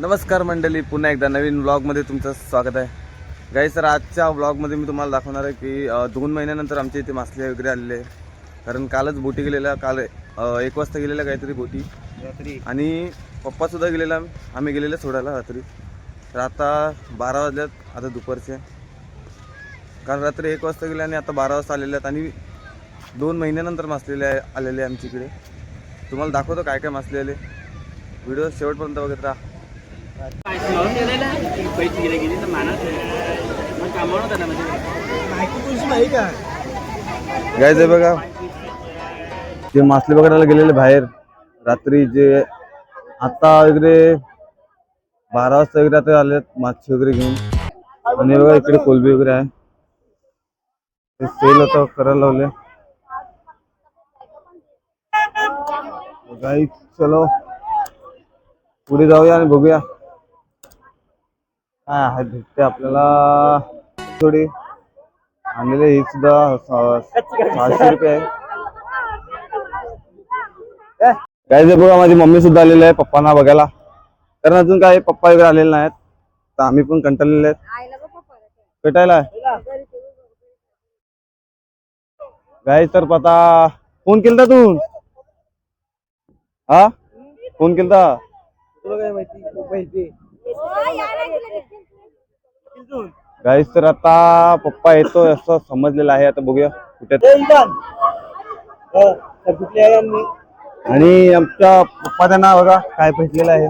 नमस्कार मंडळी पुन्हा एकदा नवीन ब्लॉगमध्ये तुमचं स्वागत आहे. गाई सर आजच्या ब्लॉगमध्ये मी तुम्हाला दाखवणार आहे की दोन महिन्यानंतर आमच्या इथे मासले वगैरे आलेले आहे. कारण कालच बोटी गेलेल्या काल एक वाजता गेलेल्या काहीतरी बोटी. आणि पप्पासुद्धा गेलेला आम्ही गेलेले सोडायला रात्री. तर आता बारा वाजल्यात आता दुपारचे. काल रात्री एक वाजता गेले आणि आता बारा वाजता आलेले आहेत. आणि दोन महिन्यानंतर मासलेले आलेले आमच्या इकडे. तुम्हाला दाखवतो काय काय मासले आले व्हिडिओ शेवटपर्यंत बघत राहा. गायचं आहे बघा. ते मासले पकडायला गेलेले बाहेर रात्री जे आता वगैरे बारा वाजता वगैरे आता आले मासे वगैरे घेऊन. आणि बघा इकडे कोलबी वगैरे आहे. ते सेल आता करायला लावले. गाई चलो. पुढे जाऊया आणि बघूया. काय आहे भेटते आपल्याला. थोडी आणलेले ही सुद्धा सहाशे रुपये आहे. काय ते बघा माझी मम्मी सुद्धा आलेली आहे पप्पांना बघायला. कारण अजून काय पप्पा वगैरे आलेले नाहीत. तर आम्ही पण कंटाळलेले आहेत. भेटायला? गाय तर पता फोन केलता तू हा? फोन केलता? तुला काय माहिती? गाईस तर आता पप्पा येतोय असं समजलेलं आहे आता बघूया कुठे. हो? आणि आमच्या पप्पा त्यांना बघा काय भेटलेलं आहे